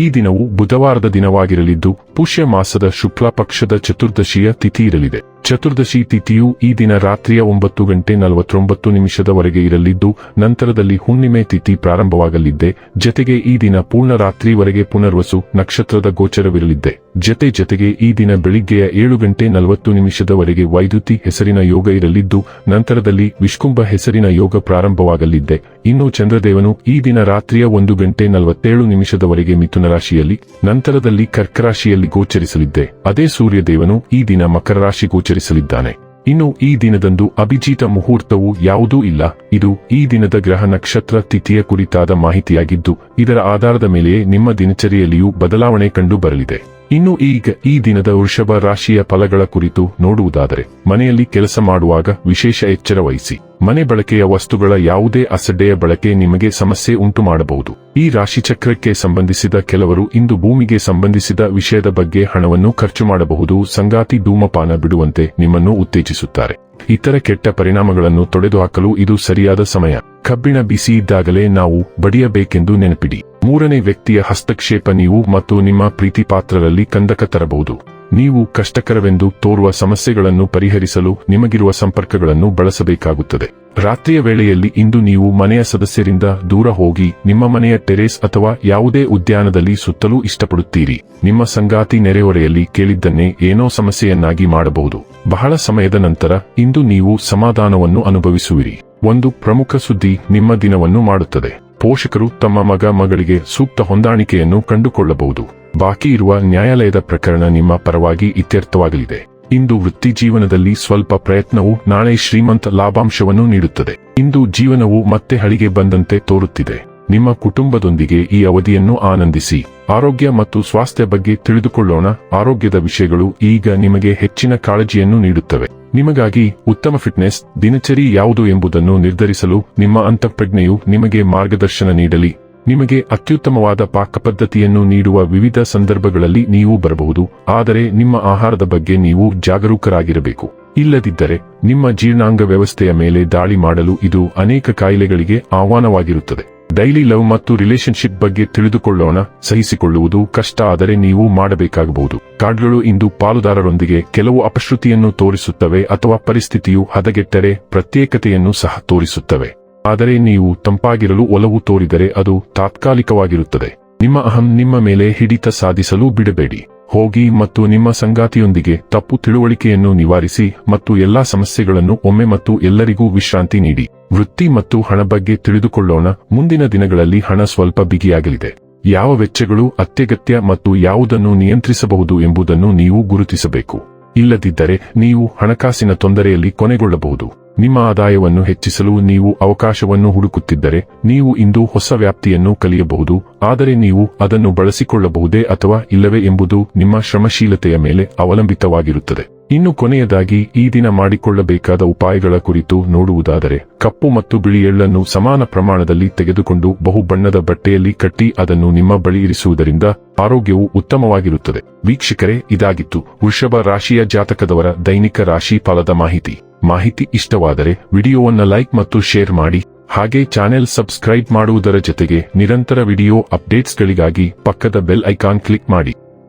ಈ ದಿನವು ಬುಧವಾರದ ದಿನವಾಗಿರಲಿದ್ದು, ಪುಷ್ಯ ಮಾಸದ ಶುಕ್ಲ ಪಕ್ಷದ ಚತುರ್ದಶಿಯ ತಿಥಿ ಇರಲಿದೆ. ಚತುರ್ದಶಿ ತಿಥಿಯು ಈ ದಿನ ರಾತ್ರಿಯ ಒಂಬತ್ತು ಗಂಟೆ ನಲವತ್ತೊಂಬತ್ತು ನಿಮಿಷದವರೆಗೆ ಇರಲಿದ್ದು, ನಂತರದಲ್ಲಿ ಹುಣ್ಣಿಮೆ ತಿಥಿ ಪ್ರಾರಂಭವಾಗಲಿದ್ದೆ. ಜತೆಗೆ ಈ ದಿನ ಪೂರ್ಣ ರಾತ್ರಿವರೆಗೆ ಪುನರ್ವಸು ನಕ್ಷತ್ರದ ಗೋಚರವಿರಲಿದ್ದೆ. ಜತೆ ಜತೆಗೆ ಈ ದಿನ ಬೆಳಿಗ್ಗೆಯ ಏಳು ಗಂಟೆ ನಲವತ್ತು ನಿಮಿಷದವರೆಗೆ ವೈದ್ಯುತಿ ಹೆಸರಿನ ಯೋಗ ಇರಲಿದ್ದು, ನಂತರದಲ್ಲಿ ವಿಷ್ಕುಂಭ ಹೆಸರಿನ ಯೋಗ ಪ್ರಾರಂಭವಾಗಲಿದ್ದೆ. ಇನ್ನು ಚಂದ್ರದೇವನು ಈ ದಿನ ರಾತ್ರಿಯ ಒಂದು ಗಂಟೆ ನಲವತ್ತೇಳು ನಿಮಿಷದವರೆಗೆ ಮಿಥುನ ರಾಶಿಯಲ್ಲಿ ನಂತರದಲ್ಲಿ ಕರ್ಕ ರಾಶಿಯಲ್ಲಿ ಗೋಚರಿಸಲಿದ್ದೆ. ಅದೇ ಸೂರ್ಯದೇವನು ಈ ದಿನ ಮಕರ ರಾಶಿ ಗೋಚರಿಸಲಿದ್ದಾನೆ. ಇನ್ನು ಈ ದಿನದಂದು ಅಭಿಜಿತ ಮುಹೂರ್ತವು ಯಾವುದೂ ಇಲ್ಲ. ಇದು ಈ ದಿನದ ಗ್ರಹ ನಕ್ಷತ್ರ ತಿಥಿಯ ಕುರಿತಾದ ಮಾಹಿತಿಯಾಗಿದ್ದು, ಇದರ ಆಧಾರದ ಮೇಲೆಯೇ ನಿಮ್ಮ ದಿನಚರಿಯಲ್ಲಿಯೂ ಬದಲಾವಣೆ ಕಂಡು ಬರಲಿದೆ. ಇನ್ನು ಈಗ ಈ ದಿನದ ವೃಷಭ ರಾಶಿಯ ಫಲಗಳ ಕುರಿತು ನೋಡುವುದಾದರೆ, ಮನೆಯಲ್ಲಿ ಕೆಲಸ ಮಾಡುವಾಗ ವಿಶೇಷ ಎಚ್ಚರ ವಹಿಸಿ. ಮನೆ ಬಳಕೆಯ ವಸ್ತುಗಳ ಯಾವುದೇ ಅಸಡ್ಡೆಯ ಬಳಕೆ ನಿಮಗೆ ಸಮಸ್ಯೆ ಉಂಟು ಮಾಡಬಹುದು ಈ ರಾಶಿ ಚಕ್ರಕ್ಕೆ ಸಂಬಂಧಿಸಿದ ಕೆಲವರು ಇಂದು ಭೂಮಿಗೆ ಸಂಬಂಧಿಸಿದ ವಿಷಯದ ಬಗ್ಗೆ ಹಣವನ್ನು ಖರ್ಚು ಮಾಡಬಹುದು, ಸಂಗಾತಿ ಧೂಮಪಾನ ಬಿಡುವಂತೆ ನಿಮ್ಮನ್ನು ಉತ್ತೇಜಿಸುತ್ತಾರೆ. ಇತರ ಕೆಟ್ಟ ಪರಿಣಾಮಗಳನ್ನು ತೊಡೆದುಹಾಕಲು ಇದು ಸರಿಯಾದ ಸಮಯ. ಕಬ್ಬಿಣ ಬಿಸಿ ಇದ್ದಾಗಲೇ ನಾವು ಬಡಿಯಬೇಕೆಂದು ನೆನಪಿಡಿ. ಮೂರನೇ ವ್ಯಕ್ತಿಯ ಹಸ್ತಕ್ಷೇಪ ನೀವು ಮತ್ತು ನಿಮ್ಮ ಪ್ರೀತಿಪಾತ್ರರಲ್ಲಿ ಕಂದಕ ತರಬಹುದು. ನೀವು ಕಷ್ಟಕರವೆಂದು ತೋರುವ ಸಮಸ್ಯೆಗಳನ್ನು ಪರಿಹರಿಸಲು ನಿಮಗಿರುವ ಸಂಪರ್ಕಗಳನ್ನು ಬಳಸಬೇಕಾಗುತ್ತದೆ. ರಾತ್ರಿಯ ವೇಳೆಯಲ್ಲಿ ಇಂದು ನೀವು ಮನೆಯ ಸದಸ್ಯರಿಂದ ದೂರ ಹೋಗಿ ನಿಮ್ಮ ಮನೆಯ ಟೆರೇಸ್ ಅಥವಾ ಯಾವುದೇ ಉದ್ಯಾನದಲ್ಲಿ ಸುತ್ತಲೂ ಇಷ್ಟಪಡುತ್ತೀರಿ. ನಿಮ್ಮ ಸಂಗಾತಿ ನೆರೆಹೊರೆಯಲ್ಲಿ ಕೇಳಿದ್ದನ್ನೇ ಏನೋ ಸಮಸ್ಯೆಯನ್ನಾಗಿ ಮಾಡಬಹುದು. ಬಹಳ ಸಮಯದ ನಂತರ ಇಂದು ನೀವು ಸಮಾಧಾನವನ್ನು ಅನುಭವಿಸುವಿರಿ. ಒಂದು ಪ್ರಮುಖ ಸುದ್ದಿ ನಿಮ್ಮ ದಿನವನ್ನು ಮಾಡುತ್ತದೆ. ಪೋಷಕರು ತಮ್ಮ ಮಗ ಮಗಳಿಗೆ ಸೂಕ್ತ ಹೊಂದಾಣಿಕೆಯನ್ನು ಕಂಡುಕೊಳ್ಳಬಹುದು. ಬಾಕಿ ಇರುವ ನ್ಯಾಯಾಲಯದ ಪ್ರಕರಣ ನಿಮ್ಮ ಪರವಾಗಿ ಇತ್ಯರ್ಥವಾಗಲಿದೆ. ಇಂದು ವೃತ್ತಿ ಜೀವನದಲ್ಲಿ ಸ್ವಲ್ಪ ಪ್ರಯತ್ನವು ನಾಳೆ ಶ್ರೀಮಂತ ಲಾಭಾಂಶವನ್ನು ನೀಡುತ್ತದೆ. ಇಂದು ಜೀವನವು ಮತ್ತೆ ಹಳಿಗೆ ಬಂದಂತೆ ತೋರುತ್ತಿದೆ. ನಿಮ್ಮ ಕುಟುಂಬದೊಂದಿಗೆ ಈ ಅವಧಿಯನ್ನು ಆನಂದಿಸಿ. ಆರೋಗ್ಯ ಮತ್ತು ಸ್ವಾಸ್ಥ್ಯ ಬಗ್ಗೆ ತಿಳಿದುಕೊಳ್ಳೋಣ. ಆರೋಗ್ಯದ ವಿಷಯಗಳು ಈಗ ನಿಮಗೆ ಹೆಚ್ಚಿನ ಕಾಳಜಿಯನ್ನು ನೀಡುತ್ತವೆ. ನಿಮಗಾಗಿ ಉತ್ತಮ ಫಿಟ್ನೆಸ್, ದಿನಚರಿ ಯಾವುದು ಎಂಬುದನ್ನು ನಿರ್ಧರಿಸಲು ನಿಮ್ಮ ಅಂತಃಪ್ರಜ್ಞೆಯು ನಿಮಗೆ ಮಾರ್ಗದರ್ಶನ ನೀಡಲಿ. ನಿಮಗೆ ಅತ್ಯುತ್ತಮವಾದ ಪಾಕಪದ್ಧತಿಯನ್ನು ನೀಡುವ ವಿವಿಧ ಸಂದರ್ಭಗಳಲ್ಲಿ ನೀವು ಬರಬಹುದು. ಆದರೆ ನಿಮ್ಮ ಆಹಾರದ ಬಗ್ಗೆ ನೀವು ಜಾಗರೂಕರಾಗಿರಬೇಕು. ಇಲ್ಲದಿದ್ದರೆ ನಿಮ್ಮ ಜೀರ್ಣಾಂಗ ವ್ಯವಸ್ಥೆಯ ಮೇಲೆ ದಾಳಿ ಮಾಡಲು ಇದು ಅನೇಕ ಕಾಯಿಲೆಗಳಿಗೆ ಆಹ್ವಾನವಾಗಿರುತ್ತದೆ. ಡೈಲಿ ಲವ್ ಮತ್ತು ರಿಲೇಶನ್ಶಿಪ್ ಬಗ್ಗೆ ತಿಳಿದುಕೊಳ್ಳೋಣ. ಸಹಿಸಿಕೊಳ್ಳುವುದು ಕಷ್ಟ, ಆದರೆ ನೀವು ಮಾಡಬೇಕಾಗಬಹುದು. ಕಾರ್ಡ್ಗಳು ಇಂದು ಪಾಲುದಾರರೊಂದಿಗೆ ಕೆಲವು ಅಪಶ್ರುತಿಯನ್ನು ತೋರಿಸುತ್ತವೆ ಅಥವಾ ಪರಿಸ್ಥಿತಿಯು ಹದಗೆಟ್ಟರೆ ಪ್ರತ್ಯೇಕತೆಯನ್ನು ಸಹ ತೋರಿಸುತ್ತವೆ. ಆದರೆ ನೀವು ತಂಪಾಗಿರಲು ಒಲವು ತೋರಿದರೆ ಅದು ತಾತ್ಕಾಲಿಕವಾಗಿರುತ್ತದೆ. ನಿಮ್ಮ ಅಹಂ ನಿಮ್ಮ ಮೇಲೆ ಹಿಡಿತ ಸಾಧಿಸಲು ಬಿಡಬೇಡಿ. ಹೋಗಿ ಮತ್ತು ನಿಮ್ಮ ಸಂಗಾತಿಯೊಂದಿಗೆ ತಪ್ಪು ತಿಳುವಳಿಕೆಯನ್ನು ನಿವಾರಿಸಿ ಮತ್ತು ಎಲ್ಲಾ ಸಮಸ್ಯೆಗಳನ್ನು ಒಮ್ಮೆ ಮತ್ತು ಎಲ್ಲರಿಗೂ ವಿಶ್ರಾಂತಿ ನೀಡಿ. ವೃತ್ತಿ ಮತ್ತು ಹಣ ಬಗ್ಗೆ ತಿಳಿದುಕೊಳ್ಳೋಣ. ಮುಂದಿನ ದಿನಗಳಲ್ಲಿ ಹಣ ಸ್ವಲ್ಪ ಬಿಗಿಯಾಗಲಿದೆ. ಯಾವ ವೆಚ್ಚಗಳು ಅತ್ಯಗತ್ಯ ಮತ್ತು ಯಾವುದನ್ನು ನಿಯಂತ್ರಿಸಬಹುದು ಎಂಬುದನ್ನು ನೀವು ಗುರುತಿಸಬೇಕು. ಇಲ್ಲದಿದ್ದರೆ ನೀವು ಹಣಕಾಸಿನ ತೊಂದರೆಯಲ್ಲಿ ಕೊನೆಗೊಳ್ಳಬಹುದು. ನಿಮ್ಮ ಆದಾಯವನ್ನು ಹೆಚ್ಚಿಸಲು ನೀವು ಅವಕಾಶವನ್ನು ಹುಡುಕುತ್ತಿದ್ದರೆ ನೀವು ಇಂದು ಹೊಸ ವ್ಯಾಪ್ತಿಯನ್ನು ಕಲಿಯಬಹುದು. ಆದರೆ ನೀವು ಅದನ್ನು ಬಳಸಿಕೊಳ್ಳಬಹುದೇ ಅಥವಾ ಇಲ್ಲವೇ ಎಂಬುದು ನಿಮ್ಮ ಶ್ರಮಶೀಲತೆಯ ಮೇಲೆ ಅವಲಂಬಿತವಾಗಿರುತ್ತದೆ. ಇನ್ನು ಕೊನೆಯದಾಗಿ ಈ ದಿನ ಮಾಡಿಕೊಳ್ಳಬೇಕಾದ ಉಪಾಯಗಳ ಕುರಿತು ನೋಡುವುದಾದರೆ, ಕಪ್ಪು ಮತ್ತು ಬಿಳಿ ಎಳ್ಳನ್ನು ಸಮಾನ ಪ್ರಮಾಣದಲ್ಲಿ ತೆಗೆದುಕೊಂಡು ಬಹುಬಣ್ಣದ ಬಟ್ಟೆಯಲ್ಲಿ ಕಟ್ಟಿ ಅದನ್ನು ನಿಮ್ಮ ಬಳಿ ಇರಿಸುವುದರಿಂದ ಆರೋಗ್ಯವು ಉತ್ತಮವಾಗಿರುತ್ತದೆ. ವೀಕ್ಷಕರೇ, ಇದಾಗಿತ್ತು ವೃಷಭ ರಾಶಿಯ ಜಾತಕದವರ ದೈನಿಕ ರಾಶಿ ಫಲದ ಮಾಹಿತಿ. ಮಾಹಿತಿ ಇಷ್ಟವಾದರೆ ವಿಡಿಯೋವನ್ನು ಲೈಕ್ ಮತ್ತು ಶೇರ್ ಮಾಡಿ, ಹಾಗೆ ಚಾನೆಲ್ ಸಬ್ಸ್ಕ್ರೈಬ್ ಮಾಡುವುದರ ಜೊತೆಗೆ ನಿರಂತರ ವಿಡಿಯೋ ಅಪ್ಡೇಟ್ಸ್ಗಳಿಗಾಗಿ ಪಕ್ಕದ ಬೆಲ್ ಐಕಾನ್ ಕ್ಲಿಕ್ ಮಾಡಿ.